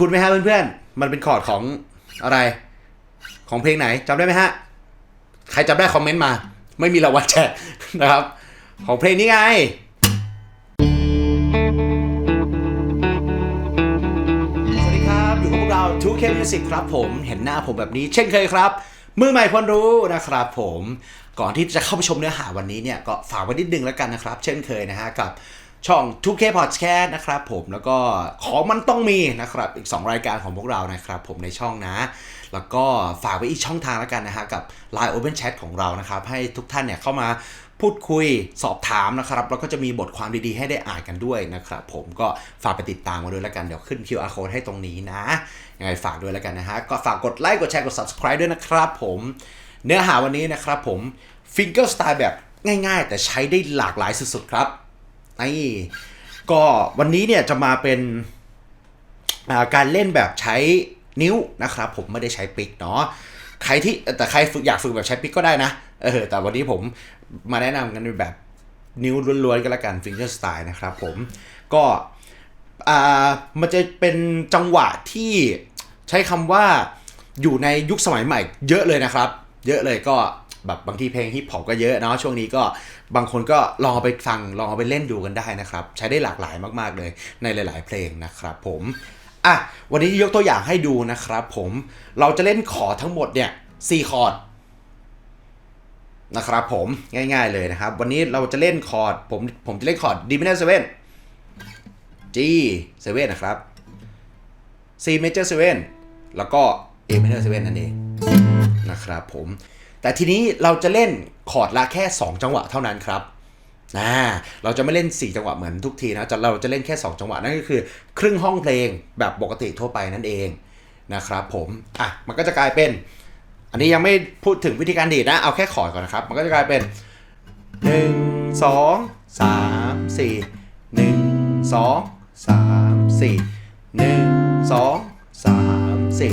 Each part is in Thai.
คุ้นๆไหมฮะเพื่อนๆ มันเป็นคอร์ดของอะไร ของเพลงไหนจำได้ไหมฮะ ใครจำได้คอมเมนต์มา ไม่มีรางวัลแจกนะครับ ของเพลงนี้ไงสวัสดีครับอยู่กับพวกเรา 2K Music ครับผมเห็นหน้าผมแบบนี้ เช่นเคยครับ มือใหม่คนรู้นะครับผมก่อนที่จะเข้าไปชมเนื้อหาวันนี้เนี่ยก็ฝากไว้นิดนึงแล้วกันนะครับ เช่นเคยนะฮะกับ ช่อง 2K Podcast นะครับผมแล้วก็ของมันต้องมีนะครับ อีก 2 รายการของพวกเรานะครับผมในช่องนะ แล้วก็ฝากไว้อีกช่องทางแล้วกันนะฮะกับ Line Open Chat ของเรานะครับ ให้ทุกท่านเนี่ยเข้ามาพูดคุยสอบถามนะครับ แล้วก็จะมีบทความดีๆ ให้ได้อ่านกันด้วยนะครับผมก็ฝากไปติดตามมาด้วยแล้วกัน เดี๋ยวขึ้น QR code ให้ตรงนี้นะยังไงฝากด้วยแล้วกันนะฮะก็ฝากกดไลค์กดแชร์กด subscribe ด้วยนะครับผมเนื้อหาวันนี้นะครับผม Finger Style แบบง่ายๆ แต่ใช้ได้หลากหลายสุดๆครับ นี่ก็วันนี้เนี่ยจะมาเป็นาการเล่นแบบใช้นิ้วนะครับ ผมไม่ได้ใช้ปิกเนาะใครที่แต่ใครฝึกอยากฝึกแบบใช้ปิกก็ได้นะเออแต่วันนี้ผมมาแนะนำกันเป็นแบบนิ้วล้วนๆกันละกัน finger style นะครับผมก็อ่ามันจะเป็นจังหวะที่ใช้คำว่าอยู่ในยุคสมัยใหม่ เยอะเลยนะครับ เยอะเลยก็ แบบบางทีเพลงฮิปฮอปก็เยอะเนาะช่วงนี้ก็บางคนก็ลองเอาไปฟังลองเอาไปเล่นดูกันได้นะครับ ใช้ได้หลากหลายมากๆเลยในหลาย ๆ เพลงนะครับผมอะวันนี้ยกตัวอย่างให้ดูนะครับผมเราจะเล่นคอร์ทั้งหมดเนี่ย4คอร์ดนะครับผมง่ายๆเลยนะครับ วันนี้เราจะเล่นคอร์ดผมผมจะเล่นคอร์ด D minor 7 G 7นะครับ C major 7แล้วก็ A minor 7นั่นเอง นะครับผม แต่ทีนี้เราจะเล่นคอร์ดละแค่ 2 จังหวะเท่านั้นครับนะเราจะไม่เล่น 4 จังหวะเหมือนทุกทีนะจะเราจะเล่นแค่ 2 จังหวะนั่นก็คือ ครึ่งห้องเพลงแบบปกติทั่วไปนั่นเองนะครับผม อะ มันก็จะกลายเป็น อันนี้ยังไม่พูดถึงวิธีการดีดนะ เอาแค่คอร์ดก่อนนะครับ มันก็จะกลายเป็น 1 2 3 4 1 2 3 4 1 2 3 4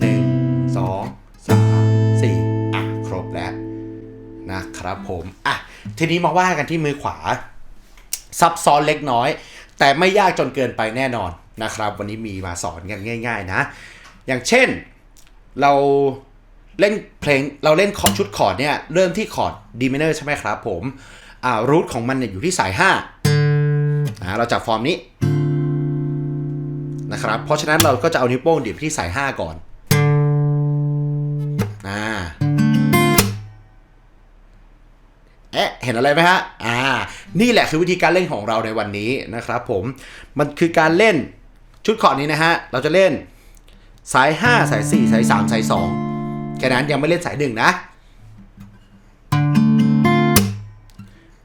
1 2 3 นะครับผม อะ ทีนี้มาว่ากันที่มือขวา ซับซ้อนเล็กน้อย แต่ไม่ยากจนเกินไปแน่นอนนะครับ วันนี้มีมาสอนกันง่าย ๆ นะ อย่างเช่นเราเล่นเพลงเราเล่นคอร์ดชุดคอร์ดเนี่ยเริ่มที่คอร์ด D minor ใช่ไหมครับผมอ่ารูทของมันเนี่ยอยู่ที่สาย5อ่าเราจับฟอร์มนี้นะครับเพราะฉะนั้นเราก็จะเอานิ้วโป้งดีดที่สาย 5 ก่อนอ่า เอ๊ะเห็นอะไรไหมฮะอ่านี่แหละคือวิธีการเล่นของเราในวันนี้นะครับผมมันคือการเล่นชุดคอร์ดนี้นะฮะเราจะเล่นสาย 5 สาย 4 สาย 3 สาย 2 แค่นั้นยังไม่เล่นสาย 1 นะ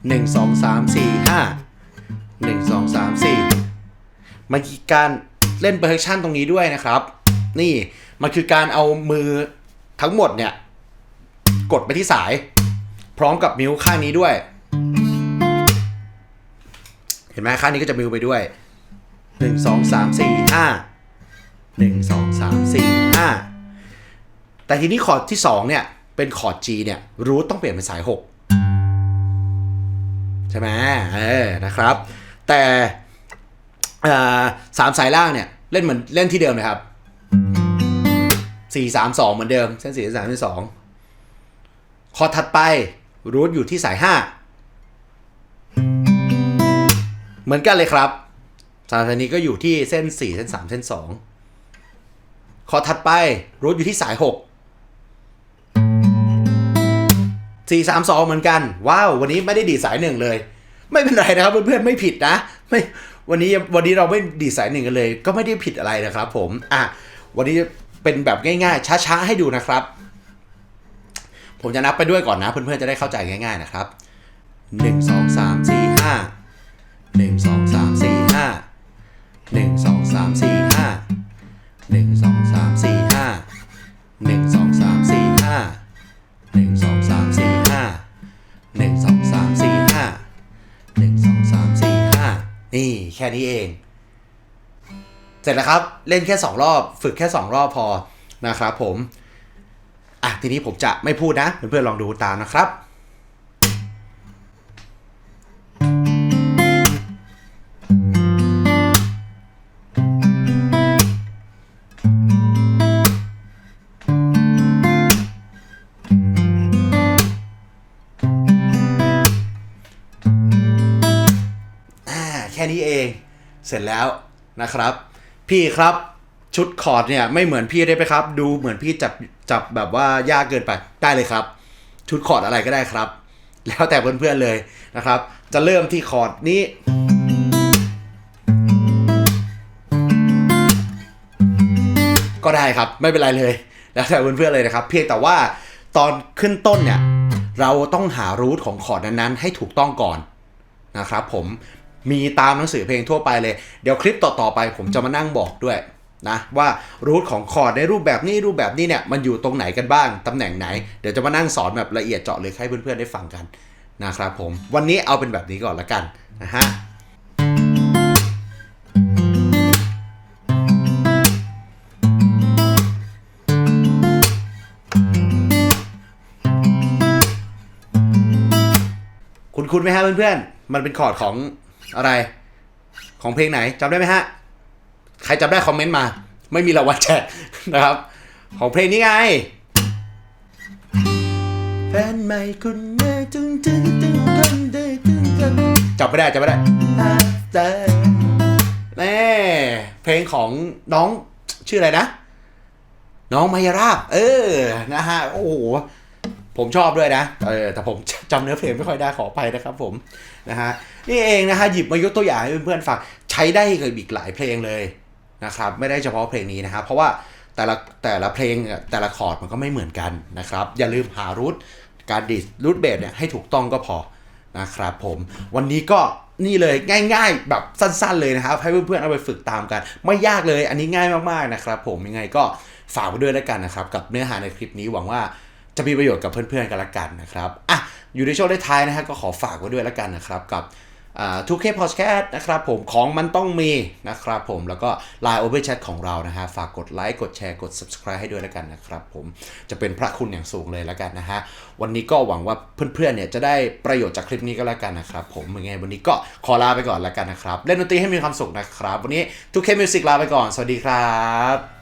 1 2 3 4 5 1 2 3 4 มันคือการเล่น percussion ตรงนี้ด้วยนะครับ นี่มันคือการเอามือทั้งหมดเนี่ย กดไปที่สาย พร้อมกับมิวข้างนี้ด้วย เห็นไหมข้างนี้ก็จะมิวไปด้วย1 2 3 4 5 1 2 3 4 5แต่ทีนี้คอร์ดที่2เนี่ยเป็นคอร์ด G เนี่ยรูทต้องเปลี่ยนเป็นสาย6ใช่ไหมเออนะครับ แต่สามสายล่างเนี่ยเล่นเหมือนเล่นที่เดิมเลยครับ4 3 2เหมือนเดิม เส้น4 3 2คอร์ดถัดไป รูทอยู่ที่สาย 5 เหมือนกันเลยครับสามสานีก็อยู่ที่เส้น 4 เส้น 3 เส้น2คอถัดไปรูทอยู่ที่สาย 6 4 3 2 เหมือนกัน ว้าว วันนี้ไม่ได้ดีสายหนึ่งเลย ไม่เป็นไรนะครับเพื่อนๆไม่ผิดนะไม่วันนี้วันนี้เราไม่ดีสายหนึ่งกันเลย ก็ไม่ได้ผิดอะไรนะครับผมอะวันนี้เป็นแบบง่ายๆช้าๆให้ดูนะครับ ผมจะนับไปด้วยก่อนนะ เพื่อนๆจะได้เข้าใจง่ายๆนะครับ 1 2 3 4 5 1 2 3 4 5 1 2 3 4 5 1 2 3 4 5 1 2 3 4 5 1 2 3 4 5 1 2 3 4 5 1 2 3 4 5 นี่แค่นี้เอง เสร็จแล้วครับ เล่นแค่ 2 รอบ ฝึกแค่ 2 รอบพอนะครับผม อะทีนี้ผมจะไม่พูดนะ เพื่อนๆลองดูตามนะครับแค่นี้เอง เสร็จแล้วนะครับ พี่ครับ ชุดคอร์ดเนี่ยไม่เหมือนพี่ได้ไหมครับ ดูเหมือนพี่จับจับแบบว่ายากเกินไปได้เลยครับ ชุดคอร์ดอะไรก็ได้ครับ แล้วแต่เพื่อนๆเลยนะครับ จะเริ่มที่คอร์ดนี้ก็ได้ครับไม่เป็นไรเลย แล้วแต่เพื่อนๆเลยนะครับ เพียงแต่ว่าตอนขึ้นต้นเนี่ยเราต้องหารูทของคอร์ดนั้นๆ ให้ถูกต้องก่อนนะครับ ผมมีตามหนังสือเพลงทั่วไปเลย เดี๋ยวคลิปต่อๆไป ผมจะมานั่งบอกด้วย นะว่ารูทของคอร์ดในรูปแบบนี้รูปแบบนี้เนี่ยมันอยู่ตรงไหนกันบ้าง ตำแหน่งไหน เดี๋ยวจะมานั่งสอนแบบละเอียดเจาะเลยให้เพื่อนๆได้ฟังกันนะครับผม วันนี้เอาเป็นแบบนี้ก่อนละกันนะฮะคุณคุณไหมฮะเพื่อนๆ มันเป็นคอร์ดของอะไร ของเพลงไหนจำได้ไหมฮะ ใครจำได้คอมเมนต์มา ไม่มีรางวัลแจกนะครับ ของเพลงนี้ไงแฟนใหม่คุณแม่ตึงตึงตึงตึงตึงตึงตึงจำไม่ได้จำไม่ได้แน่เพลงของน้องชื่ออะไรนะ น้องมายราบ เออนะฮะโอ้โหผมชอบด้วยนะ เออ แต่ผมจำเนื้อเพลงไม่ค่อยได้ขอไปนะครับผม นะฮะ นี่เองนะฮะ หยิบมายกตัวอย่างให้เพื่อนๆฟัง ใช้ได้กับอีกหลายเพลงเลย นะครับไม่ได้เฉพาะเพลงนี้นะครับเพราะว่าแต่ละแต่ละเพลงแต่ละคอร์ดมันก็ไม่เหมือนกันนะครับ อย่าลืมหารูทการดิสรูทเบสเนี่ยให้ถูกต้องก็พอนะครับผมวันนี้ก็นี่เลยง่าย ๆ แบบสั้นๆเลยนะครับ ให้เพื่อนๆเอาไปฝึกตามกัน ไม่ยากเลยอันนี้ง่ายมากๆนะครับ ผมยังไงก็ฝากไว้ด้วยแล้วกันนะครับ กับเนื้อหาในคลิปนี้หวังว่าจะมีประโยชน์กับเพื่อนๆกันละกันนะครับอะอยู่ในช่วงท้ายนะฮะก็ขอฝากไว้ด้วยละกันนะครับกับ ทุกเคพอดแคสต์นะครับผมของมันต้องมีนะครับผมแล้วก็ Line Open Chat ของเรานะฮะ ฝากกดไลค์กดแชร์กด subscribe ให้ด้วยละกันนะครับผมจะเป็นพระคุณอย่างสูงเลยละกันนะฮะ วันนี้ก็หวังว่าเพื่อนๆเนี่ยจะได้ประโยชน์จากคลิปนี้ก็แล้วกันนะครับผมยังไงวันนี้ก็ขอลาไปก่อนละกันนะครับ เล่นดนตรีให้มีความสุขนะครับ วันนี้ทุกเคมิวสิกลาไปก่อน สวัสดีครับ